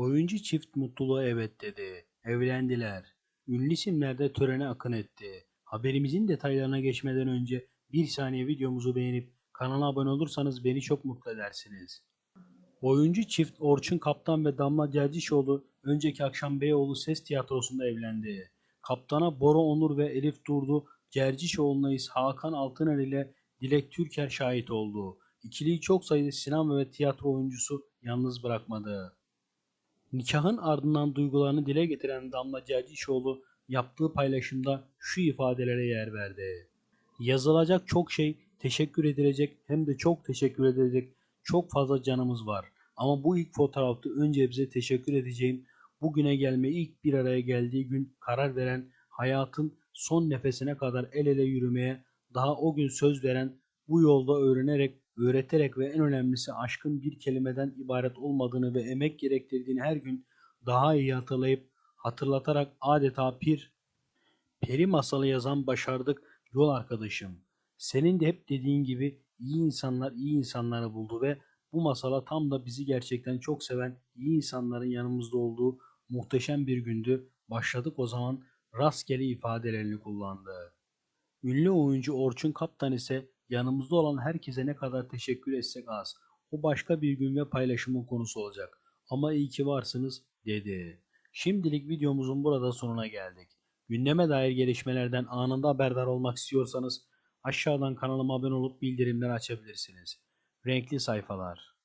Oyuncu çift mutluluğa evet dedi. Evlendiler. Ünlü isimler de törene akın etti. Haberimizin detaylarına geçmeden önce bir saniye videomuzu beğenip kanala abone olursanız beni çok mutlu edersiniz. Oyuncu çift Orçun Kaptan ve Damla Cercişoğlu önceki akşam Beyoğlu Ses Tiyatrosu'nda evlendi. Kaptana Bora Onur ve Elif Durdu, Cercişoğlu'na ise Hakan Altıner ile Dilek Türker şahit oldu. İkiliyi çok sayıda sinema ve tiyatro oyuncusu yalnız bırakmadı. Nikahın ardından duygularını dile getiren Damla Cercişoğlu yaptığı paylaşımda şu ifadelere yer verdi. Yazılacak çok şey, teşekkür edilecek hem de çok teşekkür edilecek çok fazla canımız var. Ama bu ilk fotoğrafta önce bize teşekkür edeceğim. Bugüne gelme ilk bir araya geldiği gün karar veren, hayatın son nefesine kadar el ele yürümeye, daha o gün söz veren, bu yolda öğrenerek, öğreterek ve en önemlisi aşkın bir kelimeden ibaret olmadığını ve emek gerektirdiğini her gün daha iyi hatırlayıp hatırlatarak adeta pir Peri masalı yazan başardık yol arkadaşım. Senin de hep dediğin gibi iyi insanlar iyi insanları buldu ve bu masala tam da bizi gerçekten çok seven iyi insanların yanımızda olduğu muhteşem bir gündü. Başladık o zaman rastgele ifadelerini kullandı. Ünlü oyuncu Orçun Kaptan ise yanımızda olan herkese ne kadar teşekkür etsek az. O başka bir gün ve paylaşımın konusu olacak. Ama iyi ki varsınız dedi. Şimdilik videomuzun burada sonuna geldik. Gündeme dair gelişmelerden anında haberdar olmak istiyorsanız aşağıdan kanalıma abone olup bildirimleri açabilirsiniz. Renkli sayfalar.